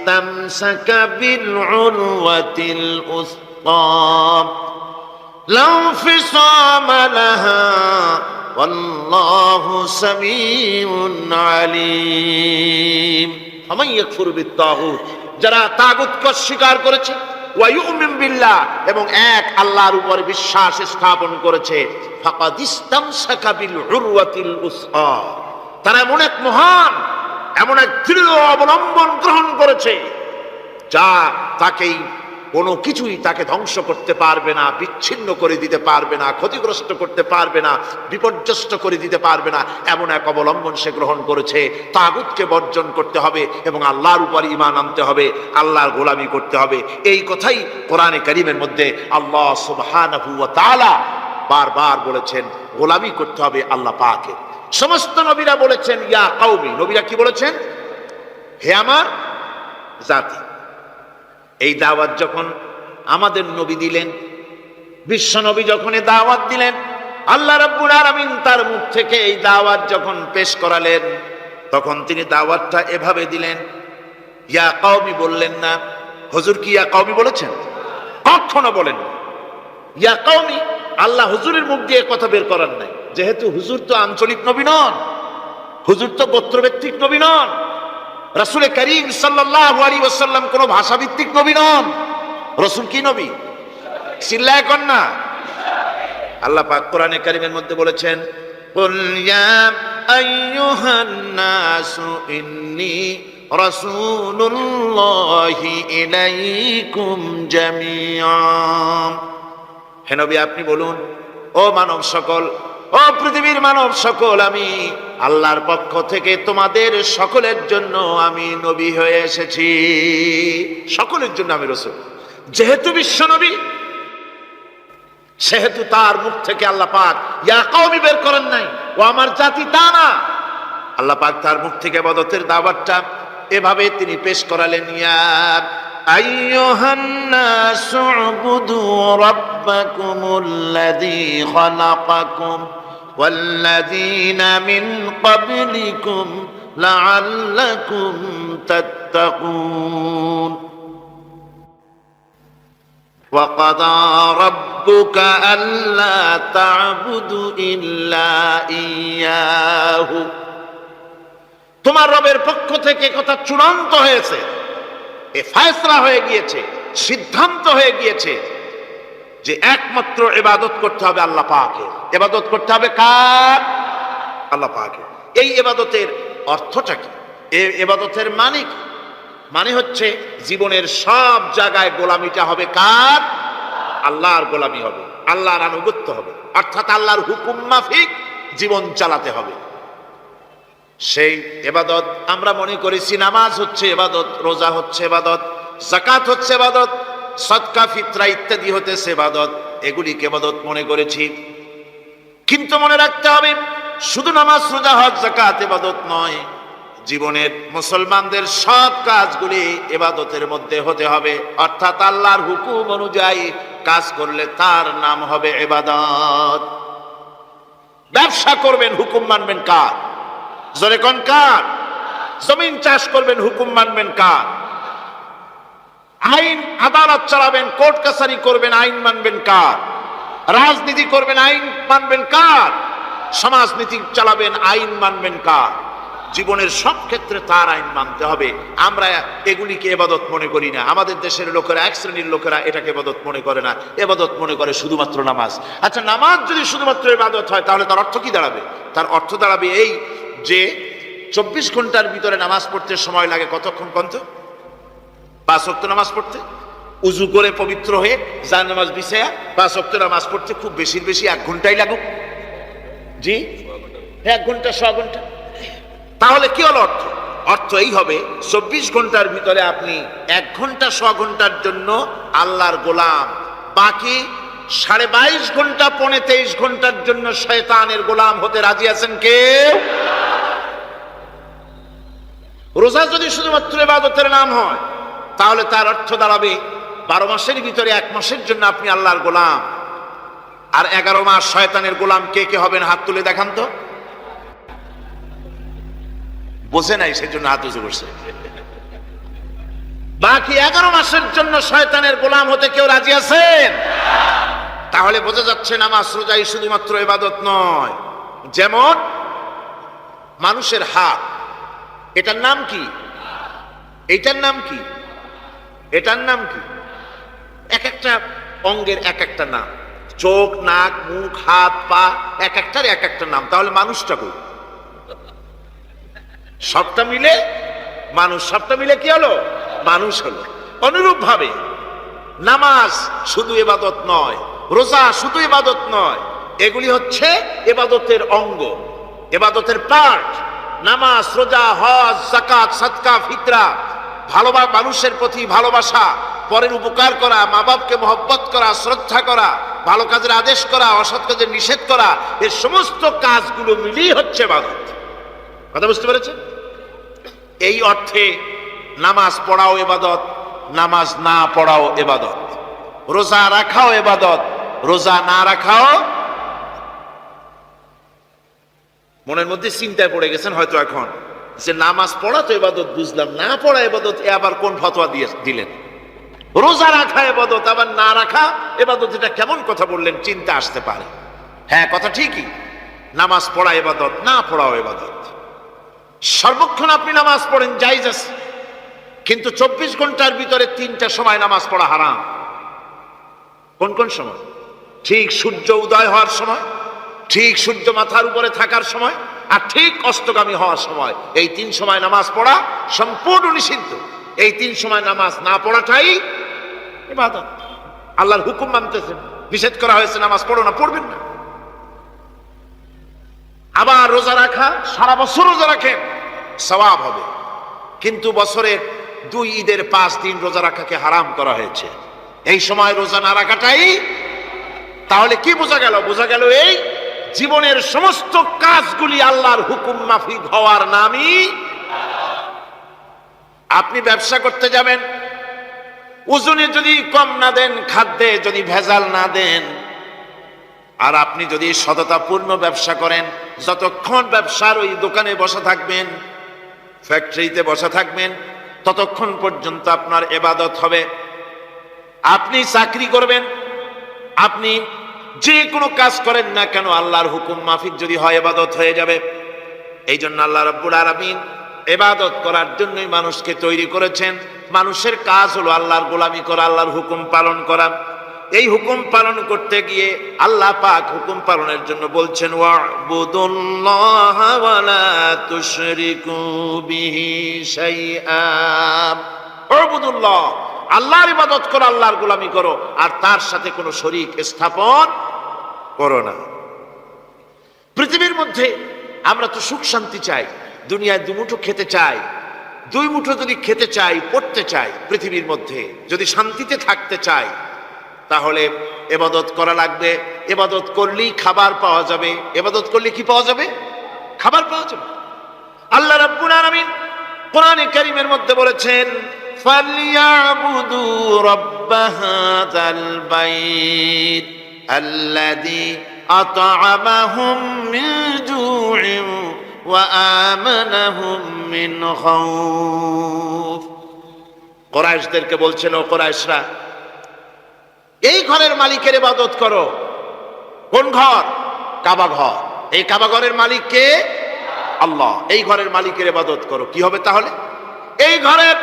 استمسك بالعروة الأثقى لا انفصام لها والله سميع عليم فمن يكفر بالطاغوت যারা তাগুতকে অস্বীকার করেছে ওয়ায়ুমিন বিল্লাহ এবং এক আল্লাহর উপর বিশ্বাস স্থাপন করেছে ফাকাদ ইস্তামসাকা বিল উরওয়াতিল উসআ তারা এমন এক মহান এমন এক দৃঢ় অবলম্বন গ্রহণ করেছে, যা তাকেই কোনো কিছুই তাকে ধ্বংস করতে পারবে না, বিচ্ছিন্ন করে দিতে পারবে না, ক্ষতিগ্রস্ত করতে পারবে না, বিপর্যস্ত করে দিতে পারবে না। এমন এক অবলম্বন সে গ্রহণ করেছে। তাগুতকে বর্জন করতে হবে এবং আল্লাহর উপর ইমান আনতে হবে, আল্লাহর গোলামি করতে হবে। এই কথাই কোরআনে করিমের মধ্যে আল্লাহ সুবহানাহু বারবার বলেছেন, গোলামি করতে হবে আল্লাহ পাকে সমস্ত নবীরা বলেছেন, ইয়া কাউমি নবীরা কি বলেছেন? হে আমার জাতি। এই দাওয়াত যখন আমাদের নবী দিলেন, বিশ্ব নবী যখন এই দাওয়াত দিলেন, আল্লাহ রাব্বুল আলামিন তার মুখ থেকে এই দাওয়াত যখন পেশ করালেন, তখন তিনি দাওয়াতটা এভাবে দিলেন, ইয়া কওমি বললেন না। হুজুর কি ইয়া কওমি বলেছেন? কখনো বলেন ইয়া কওমি আল্লাহ হুজুরের মুখ দিয়ে কথা বের করার নাই। যেহেতু হুজুর তো আঞ্চলিক নবী নন হুজুর তো গোত্রভিত্তিক নবী নন রাসুল করিম সাল্লাল্লাহু আলাইহি ওয়াসাল্লাম কোন ভাষাভিত্তিক নবী নন রসুল কি নবী চিল্লায় কর না আল্লাহ পাক কোরআনে কারিমের মধ্যে বলেছেন قل يا أيها الناس إني رسول الله إليكم جميعا হে নবী আপনি বলুন ও মানব সকল ও পৃথিবীর মানব সকল, আমি আল্লাহর পক্ষ থেকে তোমাদের সকলের জন্য আমি নবী হয়ে এসেছি। সকলের জন্য আমি রসুল। যেহেতু বিশ্ব নবী, সেহেতু তার মুখ থেকে আল্লাহ পাক, ইয়া কওমি, বের করেন নাই। ও আমার জাতি, তা না। আল্লাহ পাক তার মুখ থেকে বদতের দাওয়াতটা এভাবে তিনি পেশ করালেন, ইয়া নাসু উবুদু রাব্বাকুমুল্লাযী খালাকাকুম। والذين من قبلكم لعلكم تتقون وقضى ربك ألا تعبدوا إلا إياه তোমার রবের পক্ষ থেকে কথা চূড়ান্ত হয়েছে এ ফয়সলা হয়ে গিয়েছে সিদ্ধান্ত হয়ে গিয়েছে যে একমাত্র এবাদত করতে হবে আল্লাহ পাকে। এবাদত করতে হবে কার? আল্লাহ পাকে। এই এবাদতের অর্থটা কি? এবাদতের মানে কি? মানে হচ্ছে জীবনের সব জায়গায় গোলামিটা হবে কার? আল্লাহর গোলামি হবে, আল্লাহর আনুগত্য হবে। অর্থাৎ আল্লাহর হুকুম মাফিক জীবন চালাতে হবে। সেই এবাদত আমরা মনে করেছি নামাজ হচ্ছে এবাদত রোজা হচ্ছে এবাদত জাকাত হচ্ছে এবাদত সৎকা ফিতরা ইত্যাদি হতেছে এবাদত এগুলিকে এবাদত মনে করেছি। কিন্তু মনে রাখতে হবে, শুধু নামাজ, রোজা, হজ জাকাত এবাদত নয়, জীবনের মুসলমানদের সব কাজগুলি এবাদতের মধ্যে হতে হবে। অর্থাৎ আল্লাহর হুকুম অনুযায়ী কাজ করলে তার নাম হবে এবাদত ব্যবসা করবেন, হুকুম মানবেন কার? জোরে কোন কার? জমিন চাষ করবেন, হুকুম মানবেন কার? আইন আদালত চালাবেন, কোর্ট কাছারি করবেন, আইন মানবেন কার? রাজনীতি করবেন, আইন মানবেন কার? সমাজনীতি চালাবেন, আইন মানবেন কার? জীবনের সব ক্ষেত্রে তার আইন মানতে হবে। আমরা এগুলিকে এবাদত মনে করি না। আমাদের দেশের লোকেরা, এক শ্রেণির লোকেরা এটাকে এবাদত মনে করে না। এবাদত মনে করে শুধুমাত্র নামাজ। আচ্ছা নামাজ যদি শুধুমাত্র এবাদত হয়, তাহলে তার অর্থ কি দাঁড়াবে? তার অর্থ দাঁড়াবে এই যে, চব্বিশ ঘণ্টার ভিতরে নামাজ পড়তে সময় লাগে কতক্ষণ পর্যন্ত? পাঁচ অক্ট নামাজ পড়তে, উজু করে পবিত্র হয়ে যার নামাজ বিছায়া পাঁচ অক্ট নামাজ পড়তে খুব বেশির বেশি এক ঘন্টাই লাগুক। জি? এক ঘণ্টা ছ ঘণ্টা। তাহলে কি হলো অর্থ? অর্থ এই হবে, চব্বিশ ঘণ্টার ভিতরে আপনি এক ঘণ্টা ছ ঘণ্টার জন্য আল্লাহর গোলাম। বাকি সাড়ে বাইশ ঘণ্টা, পৌনে তেইশ ঘণ্টার জন্য শয়তানের গোলাম হতে রাজি আছেন কে? রোজা যদি শুধুমাত্র এবাদতের নাম হয় তাহলে তার অর্থ দাঁড়াবে, বারো মাসের ভিতরে এক মাসের জন্য আপনি আল্লাহর গোলাম। আর এগারো মাস শয়তানের গোলাম কে কে হবেন হাত তুলে দেখান তো। বোঝে নাই সেজন্য হাত উঁচু করছে। বাকি এগারো মাসের জন্য শয়তানের গোলাম হতে কেউ রাজি আছেন? তাহলে বোঝা যাচ্ছে নামাজ রোজাই শুধুমাত্র এবাদত নয়। যেমন মানুষের হাত, এটার নাম কি? এটার নাম কি? এটার নাম কি? এক একটা অঙ্গের এক একটা নাম। চোখ, নাক, মুখ, হাত, পা, এক একটার এক একটা নাম। তাহলে মানুষটা কই? সবটা মিলে মানুষ, সবটা মিলে কি হলো? মানুষ হলো। অনুরূপ ভাবে নামাজ শুধু এবাদত নয়, রোজা শুধু এবাদত নয়, এগুলি হচ্ছে এবাদতের অঙ্গ এবাদতের পার্ট নামাজ, রোজা, হজ জাকাত সাদকা, ফিতরা ভালোবা মানুষের প্রতি ভালোবাসা, পরের উপকার করা মা বাপকে মহব্বত করা, শ্রদ্ধা করা, ভালো কাজের আদেশ করা, অসৎ কাজের নিষেধ করা, এর সমস্ত কাজগুলো মিলিয়ে হচ্ছে এবাদত কথা বুঝতে পেরেছেন? এই অর্থে নামাজ পড়াও এবাদত, নামাজ না পড়াও এবাদত। রোজা রাখাও এবাদত, রোজা না রাখাও মনের মধ্যে চিন্তায় পড়ে গেছেন হয়তো এখন। যে নামাজ পড়া তো এবাদত বুঝলাম, না পড়া এবাদত এ আবার কোন ফতোয়া দিয়ে দিলেন? রোজা রাখা এবাদত আবার না রাখা এবাদত এটা কেমন কথা বললেন? চিন্তা আসতে পারে। হ্যাঁ কথা ঠিকই। নামাজ পড়া এবাদত না পড়াও এবাদত সর্বক্ষণ আপনি নামাজ পড়েন জাইজ আছে। কিন্তু চব্বিশ ঘণ্টার ভিতরে তিনটা সময় নামাজ পড়া হারাম। কোন কোন সময়? ঠিক সূর্য উদয় হওয়ার সময়, ঠিক সূর্য মাথার উপরে থাকার সময় আর ঠিক অস্তগামী হওয়ার সময়, এই তিন সময় নামাজ পড়া সম্পূর্ণ নিষিদ্ধ। এই তিন সময় নামাজ না পড়াটাই ইবাদত। আল্লাহর হুকুম মানতেছেন। নিষেধ করা হয়েছে, নামাজ পড়ো না, পড়বেন না। আবার রোজা রাখা, সারা বছর রোজা রাখেন, সওয়াব হবে। কিন্তু বছরের দুই ঈদের পাঁচ দিন রোজা রাখাকে হারাম করা হয়েছে। এই সময় রোজা না রাখাটাই, তাহলে কি বোঝা গেল? বোঝা গেল এই জীবনের সমস্ত কাজগুলি আল্লাহর হুকুম মাফিক হওয়ার নামই আপনি ব্যবসা করতে যাবেন, ওজনে যদি কম না দেন, খাদ্যে যদি ভেজাল না দেন, আর আপনি যদি সততাপূর্ণ ব্যবসা করেন, যতক্ষণ ব্যবসার ওই দোকানে বসা থাকবেন, ফ্যাক্টরিতে বসা থাকবেন, ততক্ষণ পর্যন্ত আপনার এবাদত হবে। আপনি চাকরি করবেন, আপনি যে কোনো কাজ করেন না কেন, আল্লাহর হুকুম মাফিক যদি হয় এবাদত হয়ে যাবে। এই জন্য আল্লাহ রব্বুল আলমিন এবাদত করার জন্যই মানুষকে তৈরি করেছেন। মানুষের কাজ হলো আল্লাহর গোলামি করা, আল্লাহর হুকুম পালন করা। এই হুকুম পালন করতে গিয়ে আল্লাহ পাক হুকুম পালনের জন্য বলছেন ওয়াবুদুল্লাহ আল্লাহর ইবাদত করো, আল্লাহর গোলামি করো, আর তার সাথে কোনো শরিক স্থাপন করো না। পৃথিবীর মধ্যে আমরা তো সুখ শান্তি চাই, দুনিয়ায় দুমুঠো খেতে চাই, দুই মুঠো যদি খেতে চাই, পড়তে চাই পৃথিবীর মধ্যে, যদি শান্তিতে থাকতে চাই, তাহলে এবাদত করা লাগবে। এবাদত করলেই খাবার পাওয়া যাবে। এবাদত করলে কি পাওয়া যাবে? খাবার পাওয়া যাবে। আল্লাহ রাব্বুল আলামিন কোরআনে কারীমের মধ্যে বলেছেন হাযাল বাইত আল্লাযী আত'আমাহুম মিন জু'in ওয়া আমানাহুম মিন খাউফ কোরাইশদেরকে বলছেন, ও কোরাইশরা, এই ঘরের মালিকের ইবাদত করো। কোন ঘর? কাবা ঘর। এই কাবা ঘরের মালিক কে? আল্লাহ। এই ঘরের মালিকের ইবাদত করো। কি হবে তাহলে? এই ঘরের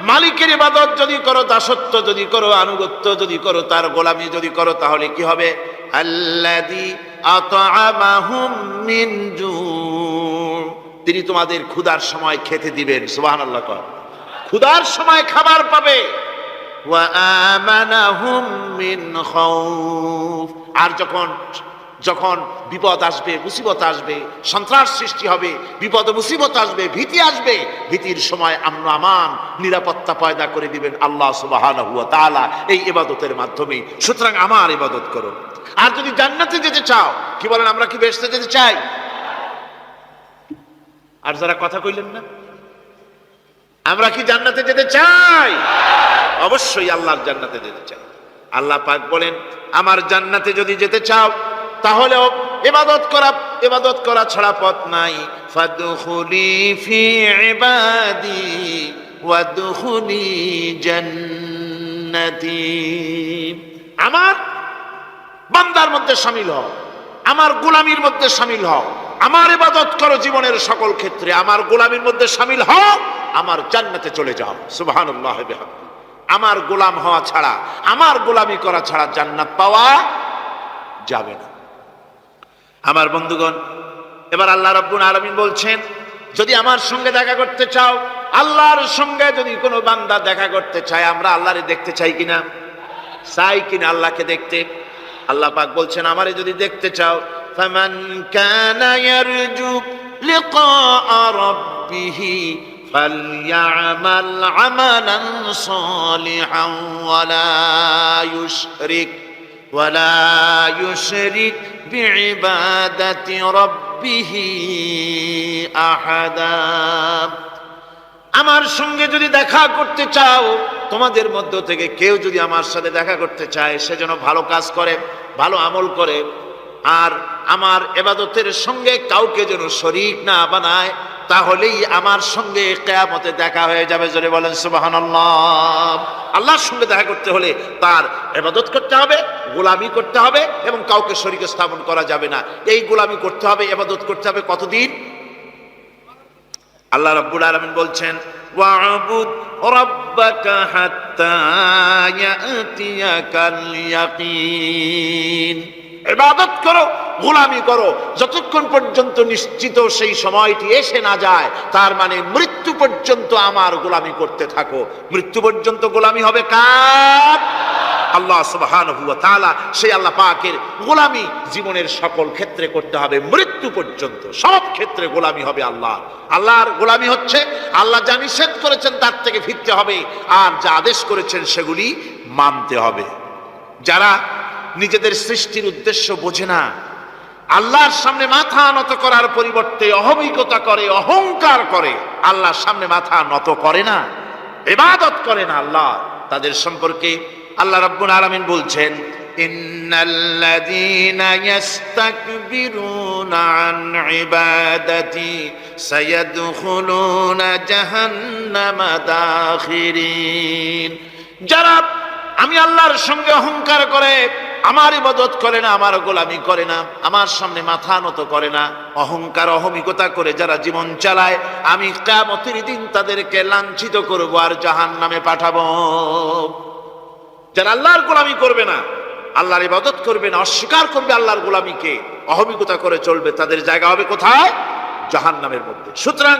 মালিকের ইবাদত যদি করো, দাসত্ব যদি করো, আনুগত্য যদি করো, তার গোলামি যদি করো, তাহলে কি হবে? তিনি তোমাদের ক্ষুধার সময় খেতে দিবেন সুবাহ আল্লাহ কর। ক্ষুধার সময় খাবার পাবে। আর যখন যখন বিপদ আসবে, মুসিবত আসবে, সন্ত্রাস সৃষ্টি হবে, বিপদ, মুসিবত আসবে, ভীতি আসবে, ভীতির সময় আমন আমান নিরাপত্তা পয়দা করে দিবেন আল্লাহ সুবহানাহু ওয়া তাআলা এই ইবাদতের মাধ্যমে। সুতরাং আমার ইবাদত করো। আর যদি জান্নাতে যেতে চাও, কি বলেন, আমরা কি বেহেশতে যেতে চাই? আর যারা কথা কইলেন না, আমরা কি জান্নাতে যেতে চাই? অবশ্যই আল্লাহর জান্নাতে যেতে চাই। আল্লাহ পাক বলেন, আমার জান্নাতে যদি যেতে চাও তাহলেও এবাদত করা এবাদত করা ছাড়া পথ নাই। ফাদখুলি ফি ইবাদি ওয়াদখুলি জান্নাতি। আমার বান্দার মধ্যে শামিল হও, আমার গোলামির মধ্যে শামিল হও, আমার ইবাদত করো জীবনের সকল ক্ষেত্রে, আমার গোলামির মধ্যে শামিল হও, আমার জান্নাতে চলে যাও। সুবহানাল্লাহ বিহামদি। আমার গোলাম হওয়া ছাড়া, আমার গোলামি করা ছাড়া জান্নাত পাওয়া যাবে না। আমার বন্ধুগণ, এবার আল্লাহ রব্বুল আলমিন বলছেন, যদি আমার সঙ্গে দেখা করতে চাও, আল্লাহর সঙ্গে যদি কোনো বান্দা দেখা করতে চায়, আমরা আল্লাহরে দেখতে চাই কিনা? চাই কিনা আল্লাহকে দেখতে? আল্লাহ পাক বলছেন, আমারে যদি দেখতে চাও, ফামান ইউশরিক ইউশরিক বিবাদাতি রব্বিহি আহাদা। আমার সঙ্গে যদি দেখা করতে চাও, তোমাদের মধ্য থেকে কেউ যদি আমার সাথে দেখা করতে চায়, সে যেন ভালো কাজ করে, ভালো আমল করে। আর আমার এবাদতের সঙ্গে কাউকে যেন শরীর না বানায় তাহলেই আমার সঙ্গে কেয়ামতে দেখা হয়ে যাবে। জোরে বলেন সুবাহান আল্লাহর সঙ্গে দেখা করতে হলে তার এবাদত করতে হবে, গোলামি করতে হবে এবং কাউকে শরীক স্থাপন করা যাবে না। এই গোলামি করতে হবে এবাদত করতে হবে কতদিন? আল্লাহ রাব্বুল আলামিন বলছেন ইবাদত করো গোলামি করো। যতক্ষণ পর্যন্ত নিশ্চিত সেই সময়টি এসে না যায়, তার মানে মৃত্যু পর্যন্ত আমার গোলামি করতে থাকো। মৃত্যু পর্যন্ত গোলামি হবে কার? আল্লাহ সুবহানাহু ওয়া তাআলা সেই আল্লাহ পাকের গোলামি জীবনের সকল ক্ষেত্রে করতে হবে। মৃত্যু পর্যন্ত সব ক্ষেত্রে গোলামি হবে আল্লাহ আল্লাহর গোলামি হচ্ছে আল্লাহ যা নিষেধ করেছেন তার থেকে ফিরতে হবে আর যা আদেশ করেছেন সেগুলি মানতে হবে। যারা নিজেদের সৃষ্টির উদ্দেশ্য বোঝে না আল্লাহর সামনে মাথা নত করার পরিবর্তে অহমিকতা করে, অহংকার করে, আল্লাহর সামনে মাথা নত করে না, ইবাদত করে না আল্লাহ। তাদের সম্পর্কে আল্লাহ রাব্বুল আলামিন বলছেন যারা আমি আল্লাহর সঙ্গে অহংকার করে আমার ইবাদত করে না, আমার গোলামি করে না, আমার সামনে মাথা নত করে না, অহংকার, অহমিকতা করে যারা জীবন চালায়, আমি কামতির দিন তাদেরকে লাঞ্ছিত করব আর জাহান নামে পাঠাবো। যারা আল্লাহর গোলামি করবে না, আল্লাহর ইবাদত করবে না, অস্বীকার করবে আল্লাহর গোলামিকে, অহমিকতা করে চলবে, তাদের জায়গা হবে কোথায়? জাহান নামের মধ্যে। সুতরাং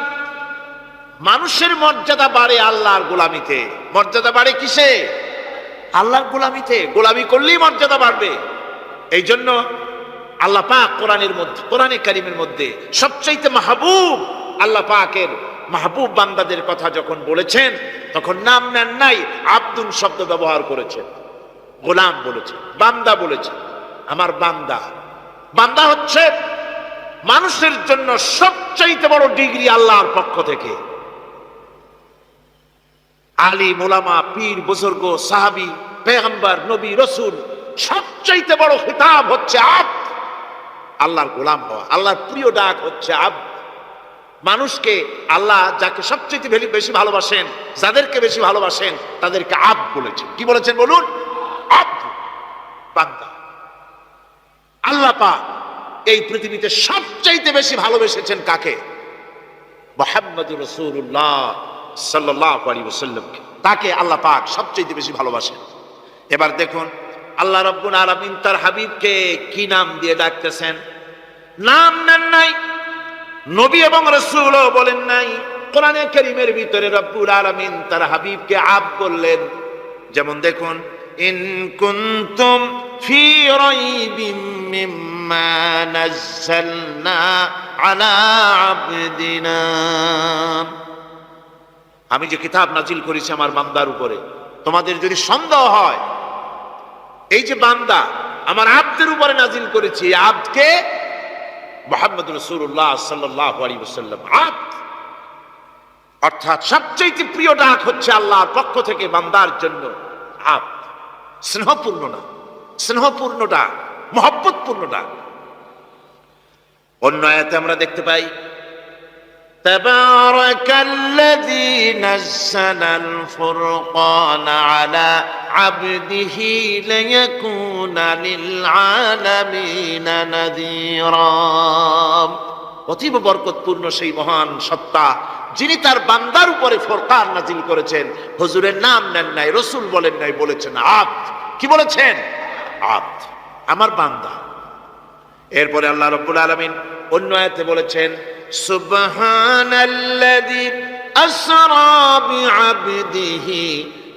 মানুষের মর্যাদা বাড়ে আল্লাহর গোলামিতে। মর্যাদা বাড়ে কিসে? আল্লাহর গোলামিতে গোলামি করলেই মর্যাদা বাড়বে। এই জন্য আল্লাহ পাক কোরআনের মধ্যে, কোরআনে কারিমের মধ্যে সবচাইতে মাহবুব আল্লাহ পাকের মাহবুব বান্দাদের কথা যখন বলেছেন, তখন নাম নেন নাই আব্দুল শব্দ ব্যবহার করেছেন। গোলাম বলেছে বান্দা বলেছে আমার বান্দা। বান্দা হচ্ছে মানুষের জন্য সবচাইতে বড় ডিগ্রি আল্লাহর পক্ষ থেকে। আলী মোলামা পীর, বুজুর্গ, সাহাবি পেগম্বর, নবী, রসুল, সবচাইতে বড় খিতাব হচ্ছে আব। আল্লাহর গোলাম হওয়া, আল্লাহর প্রিয় ডাক হচ্ছে আব। মানুষকে আল্লাহ যাকে সবচেয়ে বেশি ভালোবাসেন, যাদেরকে বেশি ভালোবাসেন, তাদেরকে আব বলেছেন। কি বলেছেন বলুন? আল্লাহ পাক এই পৃথিবীতে সবচাইতে বেশি ভালোবেসেছেন কাকে? মোহাম্মদ রসুল্লাহ সাল্লাহ আলী ওসাল্লামকে তাকে আল্লাহ পাক সবচেয়ে বেশি ভালোবাসেন। এবার দেখুন, আল্লাহ রব্বুল আলমিন তার হাবিবকে কি নাম দিয়ে ডাকতেছেন? নাম নেন নাই। নবী এবং রসুলও বলেন নাই, কোরআনে করিমের ভিতরে রব্বুল আলমিন তার হাবিবকে আব করলেন। যেমন দেখুন, ইন কুনতুম ফি রাইবিম মিম্মা আলা আবদিনা। আমি যে কিতাব নাজিল করেছি আমার বান্দার উপরে, তোমাদের যদি সন্দেহ হয় এই যে বান্দা আমার আব্দের উপরে নাজিল করেছি এই আব্দকে মোহাম্মদ রসুল্লাহ সাল্লাহ আলী ওসাল্লাম আব্দ অর্থাৎ সবচেয়ে প্রিয় ডাক হচ্ছে আল্লাহর পক্ষ থেকে বান্দার জন্য আব্দ স্নেহপূর্ণ না স্নেহপূর্ণ ডাক মহব্বতপূর্ণ ডাক অন্য আয়াতে আমরা দেখতে পাই تبارك الذي نزل الفرقان على عبده ليكون للعالمين نذيرا অতীব বরকতপূর্ণ সেই মহান সত্তা যিনি তার বান্দার উপরে ফোরকান নাজিল করেছেন হুজুরের নাম নেন নাই রসুল বলেন নাই বলেছেন আব কি বলেছেন আব আমার বান্দা এরপরে আল্লাহ রব্বুল আলমিন অন্য আয়াতে বলেছেন সুবহানাল্লাযী আসরা বিআবদিহি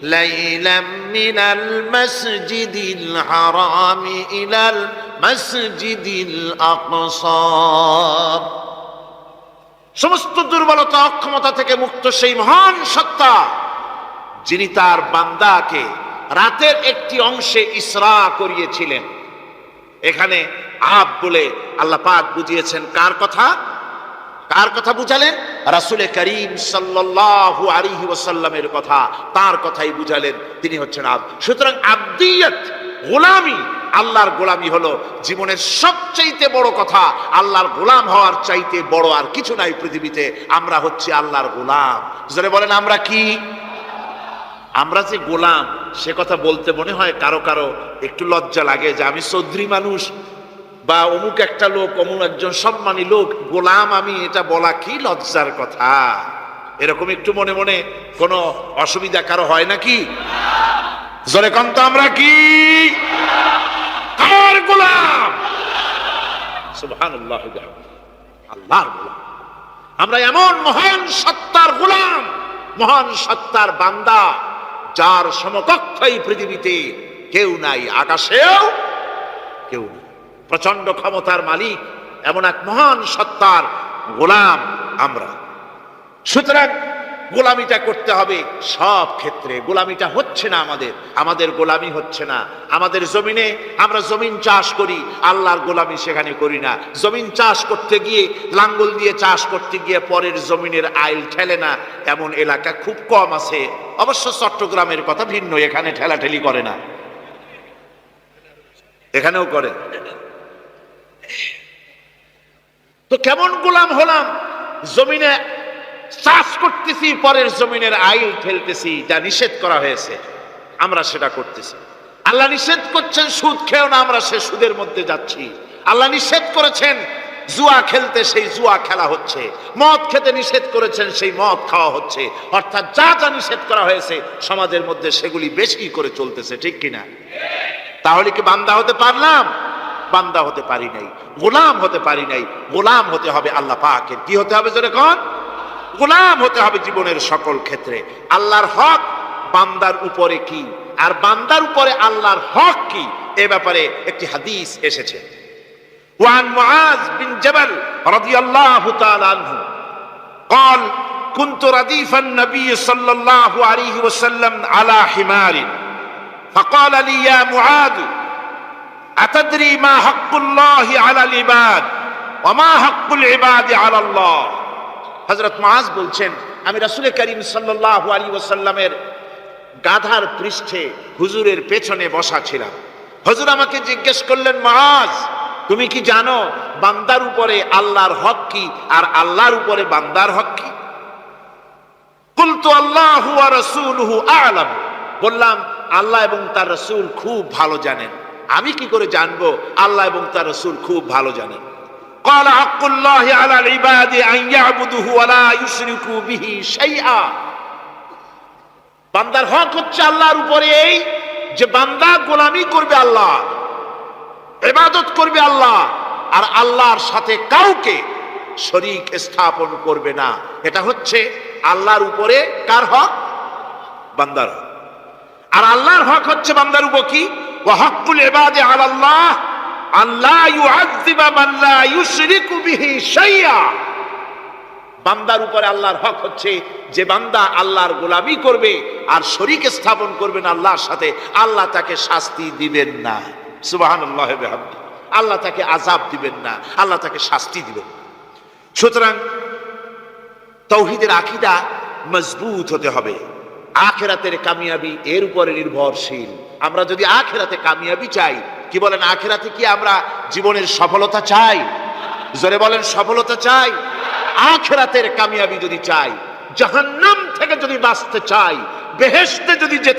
লাইলাম মিনাল মাসজিদিল হারাম ইলাল মাসজিদিল আকসা। সমস্ত দুর্বলতা, অক্ষমতা থেকে মুক্ত সেই মহান সত্তা, যিনি তার বান্দাকে রাতের একটি অংশে ইসরা করিয়েছিলেন। এখানে আব বলে আল্লাহ পাক বুঝিয়েছেন কার কথা? কার কথা বুঝালেন? রাসুলে করিম সাল্লাল্লাহু আলাইহি ওয়াসাল্লামের কথা। তার কথাই বুঝালেন। তিনি হচ্ছেন আব। সুতরাং আব্দিয়ত, গোলামি, আল্লাহর গোলামি হলো জীবনের সবচাইতে বড় কথা। আল্লাহর গোলাম হওয়ার চাইতে বড় আর কিছু নাই পৃথিবীতে। আমরা হচ্ছে আল্লাহর গোলাম। যারা বলেন, আমরা কি? আমরা যে গোলাম, সে কথা বলতে মনে হয় কারও কারও একটু লজ্জা লাগে যে আমি চৌধুরী মানুষ। বা অমুক একটা লোক, অমুক একজন সম্মানী লোক, গোলাম আমি, এটা বলা কি লজ্জার কথা? এরকম একটু মনে মনে কোনো অসুবিধা কারও হয় নাকি? জোরে কন্ত আমরা কি? গোলাম! গোলাম। আমরা এমন মহান সত্তার গোলাম, মহান সত্তার বান্দা, যার সমকক্ষ এই পৃথিবীতে কেউ নাই, আকাশেও কেউ নেই। প্রচণ্ড ক্ষমতার মালিক, এমন এক মহান সত্তার গোলাম আমরা। সুতরাং গোলামিটা করতে হবে সব ক্ষেত্রে। গোলামিটা হচ্ছে না আমাদের আমাদের গোলামি হচ্ছে না। আমাদের জমিনে আমরা জমিন চাষ করি, আল্লাহর গোলামি সেখানে করি না। জমিন চাষ করতে গিয়ে, লাঙ্গল দিয়ে চাষ করতে গিয়ে পরের জমিনের আইল ঠেলে না, এমন এলাকা খুব কম আছে। অবশ্য চট্টগ্রামের কথা ভিন্ন, এখানে ঠেলাঠেলি করে না। এখানেও করে। তো কেমন গোলাম হলাম? জমিনে চাষ করতেছি, পরের জমিনের আইল ঠেলতেছি যা নিষেধ করা হয়েছে, আমরা সেটা করতেছি। আল্লাহ নিষেধ করছেন, সুদ খেয়েও না, আমরা সে সুদের মধ্যে যাচ্ছি। আল্লাহ নিষেধ করেছেন, জুয়া খেলতে সেই জুয়া খেলা হচ্ছে। মদ খেতে নিষেধ করেছেন, সেই মদ খাওয়া হচ্ছে। অর্থাৎ যা যা নিষেধ করা হয়েছে, সমাজের মধ্যে সেগুলি বেশি করে চলতেছে, ঠিক কিনা? তাহলে কি বান্দা হতে পারলাম? বান্দা হতে পারি নাই গোলাম হতে পারি নাই গোলাম হতে হবে আল্লাহ পাকের কি হতে হবে জোরে কন গোলাম হতে হবে জীবনের সকল ক্ষেত্রে আল্লাহর হক বান্দার উপরে কি আর বান্দার উপরে আল্লাহর হক কি এ ব্যাপারে একটি হাদিস এসেছে وعن معاذ بن جبل رضي الله تعالى عنه قال كنت رديف النبي صلى الله عليه وسلم على حمار فقال لي يا معاذ আতাদরি মা হকুল্লাহি আলাল ইবাদ ওমা হকুল ইবাদি আলাল্লাহ। হজরত মাজ বলছেন, আমি রাসুলের করিম সাল্লাহ আলী ওসাল্লামের গাধার পৃষ্ঠে হুজুরের পেছনে বসা ছিলাম। হজুর আমাকে জিজ্ঞেস করলেন মাজ তুমি কি জানো বান্দার উপরে আল্লাহর হক কি আর আল্লাহর উপরে বান্দার হক কি? কুলতু আল্লাহ আলাম। বললাম, আল্লাহ এবং তার রসুল খুব ভালো জানেন। আমি কি করে জানবো আল্লাহ এবং তার রসুল খুব ভালো জানেন قال حق الله على العباد أن يعبدوه ولا يشركوا به شيئا বান্দার হক হচ্ছে আল্লাহর উপরে এই যে বান্দা গোলামি করবে আল্লাহ ইবাদত করবে আল্লাহ আর আল্লাহর সাথে কাউকে শরিক স্থাপন করবে না এটা হচ্ছে আল্লাহর উপরে কার হক বান্দার হক আর আল্লাহর হক হচ্ছে বান্দার উপর কি আল্লাহ বান্দার উপরে আল্লাহর হক হচ্ছে যে বান্দা আল্লাহর গোলামি করবে আর শরীক স্থাপন করবেন আল্লাহর সাথে, আল্লাহ তাকে শাস্তি দিবেন না। সুবহানাল্লাহ আল্লাহ তাকে আজাব দিবেন না, আল্লাহ তাকে শাস্তি দিবেন সুতরাং তৌহিদের আকিদা মজবুত হতে হবে। আখেরাতের কামিয়াবি এর উপরে নির্ভরশীল। আমরা যদি আখেরাতে কামিয়াবি চাই, কি বলেন, আখেরাতে কি আমরা জীবনের সফলতা চাই? জোরে বলেন, সফলতা চাই। আখেরাতের কামিয়াবি যদি চাই, জাহান্নাম থেকে যদি বাঁচতে চাই, বেহেশতে যদি যেতে